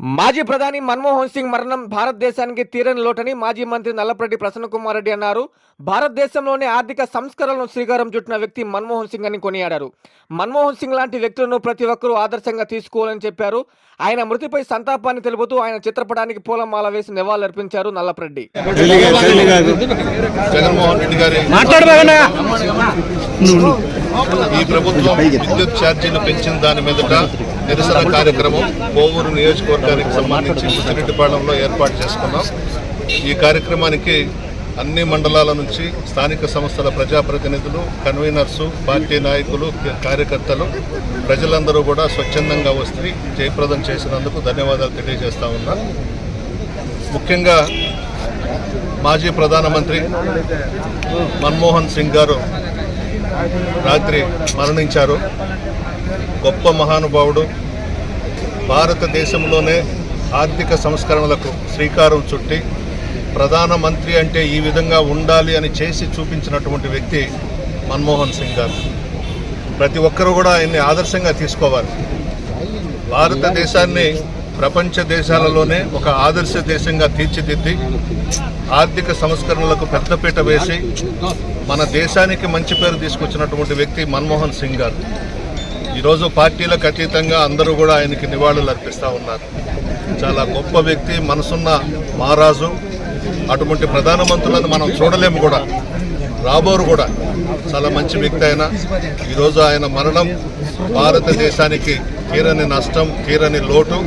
మాజీ ప్రధాని మన్మోహన్ సింగ్ మరణం భారతదేశానికి తీరని లోటని మాజీ మంత్రి నల్లపరెడ్డి ప్రసన్నకుమార్ రెడ్డి అన్నారు. భారతదేశంలోనే ఆర్థిక సంస్కరణలను శ్రీకారం చుట్టిన వ్యక్తి మన్మోహన్ సింగ్ అని కొనియాడారు. మన్మోహన్ సింగ్ లాంటి వ్యక్తులను ప్రతి ఒక్కరూ ఆదర్శంగా తీసుకోవాలని చెప్పారు. ఆయన మృతిపై సంతాపాన్ని తెలుపుతూ ఆయన చిత్రపటానికి పూలమాల వేసి నివాళులర్పించారు నల్లపరెడ్డి. ఈ ప్రభుత్వం విద్యుత్ ఛార్జీలు పెంచిన దాని మీదట నిరసన కార్యక్రమం కోవూరు నియోజకవర్గానికి సంబంధించి సిరిటిపాళెంలో ఏర్పాటు చేసుకున్నాం. ఈ కార్యక్రమానికి అన్ని మండలాల నుంచి స్థానిక సంస్థల ప్రజాప్రతినిధులు కన్వీనర్సు పార్టీ నాయకులు కార్యకర్తలు ప్రజలందరూ కూడా స్వచ్ఛందంగా వస్తే జయప్రదం చేసినందుకు ధన్యవాదాలు తెలియజేస్తా ఉన్నా. ముఖ్యంగా మాజీ ప్రధానమంత్రి మన్మోహన్ సింగ్ గారు రాత్రి మరణించారు. గొప్ప మహానుభావుడు. భారతదేశంలోనే ఆర్థిక సంస్కరణలకు శ్రీకారం చుట్టి ప్రధానమంత్రి అంటే ఈ విధంగా ఉండాలి అని చేసి చూపించినటువంటి వ్యక్తి మన్మోహన్ సింగ్ గారు. ప్రతి ఒక్కరూ కూడా ఆయన్ని ఆదర్శంగా తీసుకోవాలి. భారతదేశాన్ని ప్రపంచ దేశాలలోనే ఒక ఆదర్శ దేశంగా తీర్చిదిద్ది ఆర్థిక సంస్కరణలకు పెద్దపీట వేసి మన దేశానికి మంచి పేరు తీసుకొచ్చినటువంటి వ్యక్తి మన్మోహన్ సింగ్ గారు. ఈరోజు పార్టీలకు అతీతంగా అందరూ కూడా ఆయనకి నివాళులు అర్పిస్తూ ఉన్నారు. చాలా గొప్ప వ్యక్తి మనసున్న మహారాజు. అటువంటి ప్రధానమంత్రులను మనం చూడలేము కూడా. రాబోరు కూడా. చాలా మంచి వ్యక్తి ఆయన. ఈరోజు ఆయన మరణం భారతదేశానికి తీరని నష్టం తీరని లోటు.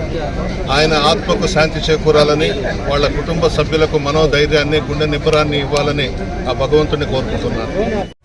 ఆయన ఆత్మకు శాంతి చేకూరాలని వాళ్ళ కుటుంబ సభ్యులకు మనోధైర్యాన్ని గుండె నిబ్బరాన్ని ఇవ్వాలని ఆ భగవంతుని కోరుకుంటున్నాను.